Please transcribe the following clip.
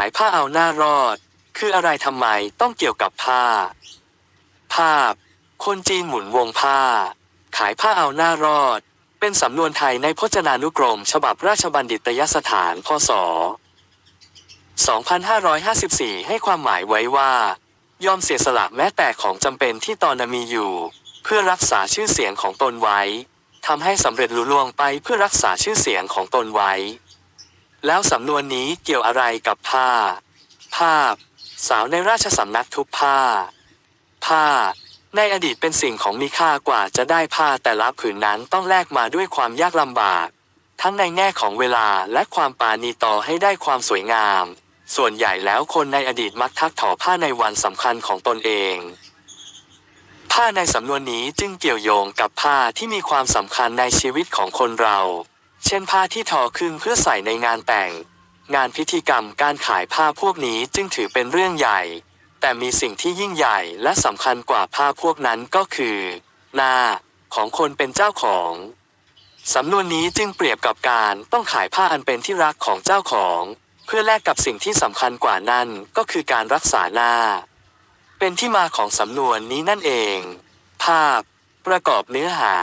ายผ้าเอาหน้ารอด คืออะไรทำไมต้องเกี่ยวกับผ้า ภาพ คนจีนหมุนวงผ้า ขายผ้าเอาหน้ารอด เป็นสำนวนไทยในพจนานุกรม ฉบับราชบัณฑิตยสถานพศ 2554 ให้ความหมายไว้ว่า ยอมเสียสละแม้แต่ของจำเป็นที่ตอนนมีอยู่ เพื่อรักษาชื่อเสียงของตนไว้ทำให้สำเร็จลุล่วงไปเพื่อรักษาชื่อเสียงของตนไว้ แล้วสำนวนนี้เกี่ยวอะไรกับผ้า ภาพ สาวในราชสำนักทุบผ้า ผ้า ในอดีตเป็นสิ่งของมีค่ากว่าจะได้ผ้าแต่ละผืนนั้นต้องแลกมาด้วยความยากลำบาก ทั้งในแง่ของเวลาและความปาณีต่อให้ได้ความสวยงาม ส่วนใหญ่แล้วคนในอดีตมักทักถอผ้าในวันสำคัญของตนเอง ผ้าในสำนวนนี้จึงเกี่ยวโยงกับผ้าที่มีความสำคัญในชีวิตของคนเรา เช่นผ้าที่ทอขึ้นเพื่อใส่ในงานแต่ง งานพิธีกรรมการขายผ้าพวกนี้จึงถือเป็นเรื่องใหญ่ แต่มีสิ่งที่ยิ่งใหญ่และสำคัญกว่าผ้าพวกนั้นก็คือ หน้าของคนเป็นเจ้าของสำนวนนี้จึงเปรียบกับการต้องขายผ้าอันเป็นที่รักของเจ้าของ เพื่อแลกกับสิ่งที่สำคัญกว่านั้นก็คือการรักษาหน้า เป็นที่มาของสำนวนนี้นั่นเอง ภาพ ประกอบเนื้อหา